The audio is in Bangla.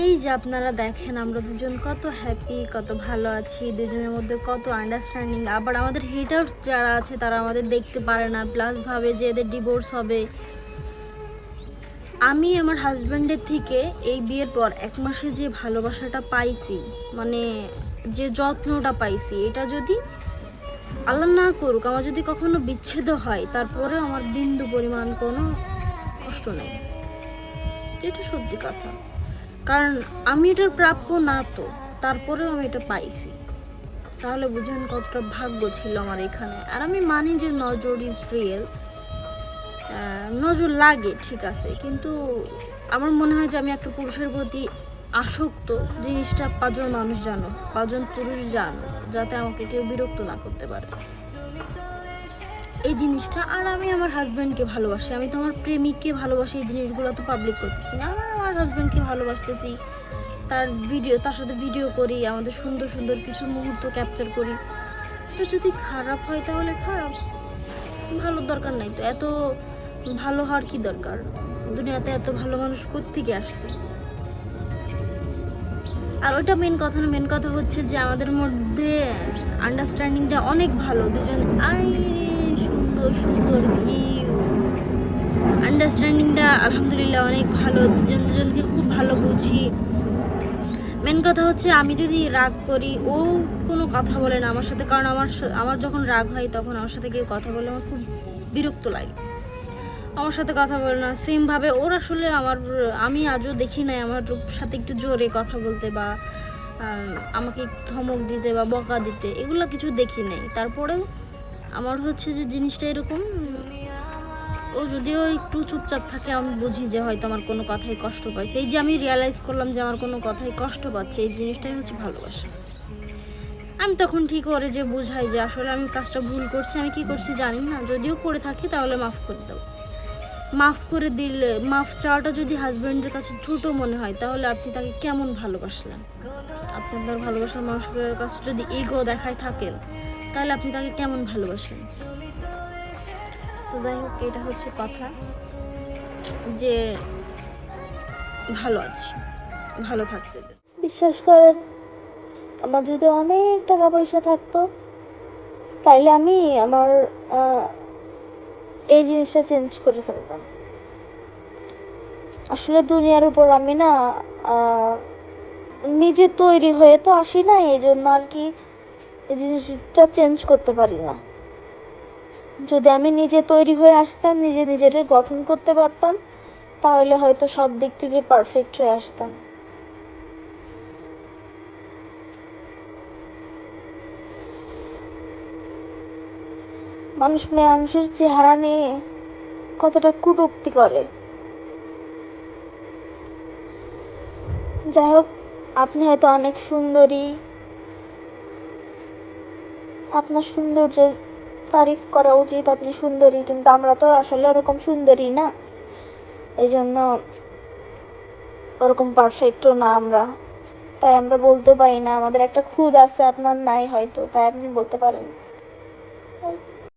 এই যে আপনারা দেখেন, আমরা দুজন কত হ্যাপি কত ভালো আছি, দুজনের মধ্যে কত আন্ডারস্ট্যান্ডিং আবার আমাদের হেটার্স যারা আছে, তারা আমাদের দেখতে পারে না প্লাস ভাবে যে এদের ডিভোর্স হবে। আমি আমার হাজব্যান্ডের থেকে এই বিয়ের পর এক মাসে যে ভালোবাসাটা পাইছি মানে যে যত্নটা পাইছি, এটা যদি আল্লাহ না করুক, আমার যদি কখনো বিচ্ছেদ হয় তারপরে আমার বিন্দু পরিমাণ কোনো কষ্ট নেই। যেটা সত্যি কথা। কারণ আমি এটার প্রাপ্য না তো, তারপরেও আমি এটা পাইছি। তাহলে বুঝেন কতটা ভাগ্য ছিল আমার এখানে। আর আমি মানি যে নজর ইজ রিয়েল নজর লাগে, ঠিক আছে। কিন্তু আমার মনে হয় যে আমি একটা পুরুষের প্রতি আসক্ত জিনিসটা পাঁচজন মানুষ জানো, পাঁচজন পুরুষ জানো, যাতে আমাকে কেউ বিরক্ত না করতে পারে। এই জিনিসটা, আর আমি আমার হাজব্যান্ডকে ভালোবাসি। আমি তো আমার প্রেমিককে ভালোবাসি, এই জিনিসগুলো তো পাবলিক করতেছি না। আমি আমার হাজব্যান্ডকে ভালোবাসতেছি, তার ভিডিও তার সাথে ভিডিও করি, আমাদের সুন্দর সুন্দর কিছু মুহূর্ত ক্যাপচার করি। এটা যদি খারাপ হয় তাহলে খারাপ, ভালো দরকার নাই তো। এত ভালো হওয়ার কি দরকার? দুনিয়াতে এত ভালো মানুষ কোত্থেকে আসছে? আর ওইটা মেন কথা না মেন কথা হচ্ছে যে আমাদের মধ্যে আন্ডারস্ট্যান্ডিংটা অনেক ভালো। দুজন আই সুন্দর সুন্দর আন্ডারস্ট্যান্ডিংটা আলহামদুলিল্লাহ অনেক ভালো। দুজন দুজনকে খুব ভালো বুঝি। মেন কথা হচ্ছে আমি যদি রাগ করি, ও কোনো কথা বলে না আমার সাথে। কারণ আমার আমার যখন রাগ হয় তখন আমার সাথে কেউ কথা বলে আমার খুব বিরক্ত লাগে। আমার সাথে কথা বলে না। সেমভাবে ওর আসলে আমার, আমি আজও দেখি নাই আমার সাথে একটু জোরে কথা বলতে বা আমাকে ধমক দিতে বা বকা দিতে। এগুলো কিছু দেখি নাই। তারপরেও আমার হচ্ছে যে জিনিসটা এরকম, ও যদিও একটু চুপচাপ থাকে, আমি বুঝি যে হয়তো আমার কোনো কথাই কষ্ট পাইছে। এই যে আমি রিয়ালাইজ করলাম যে আমার কোনো কথাই কষ্ট পাচ্ছে, এই জিনিসটাই হচ্ছে ভালোবাসা। আমি তখন ঠিক করে যে বুঝাই যে আসলে আমি কাজটা ভুল করছি, আমি কি করছি জানি না, যদিও করে থাকি তাহলে মাফ করে দাও। মাফ করে দিলে, মাফ চাওয়াটা যদি হাজব্যান্ডের কাছে ছোট মনে হয়, তাহলে আপনি তাকে কেমন ভালোবাসলেন? আপনি তার ভালোবাসার মানুষের কাছে যদি ইগো দেখায় থাকেন তাহলে আপনি তাকে কেমন ভালোবাসেন? তো যাই হোক, এটা হচ্ছে কথা যে ভালো আছি, ভালো থাকতে বিশ্বাস করেন আমার যদি অনেক টাকা পয়সা থাকতো, তাইলে আমি আমার এই জিনিসটা চেঞ্জ করে ফেলতাম। আসলে দুনিয়ার উপর আমি না নিজে তৈরি হয়ে তো আসি না এই জন্য আর কি এই জিনিসটা চেঞ্জ করতে পারি না। যদি আমি নিজে তৈরি হয়ে আসতাম, নিজে নিজের গঠন করতে পারতাম, তাহলে হয়তো সব দিক থেকে পারফেক্ট হয়ে আসতাম। মানুষ মেয়ে মানুষের চেহারা নিয়ে কতটা কটূক্তি করে। যাই হোক, আপনি হয়তো অনেক সুন্দরী আপনার সৌন্দর্যের তারিফ করা উচিত, আপনি সুন্দরী, কিন্তু আমরা তো আসলে ওরকম সুন্দরী না। এই জন্য ওরকম পারফেক্টও না আমরা। তাই আমরা বলতে পারি না, আমাদের একটা খুদ আছে, আপনার নাই হয়তো, তাই আপনি বলতে পারেন।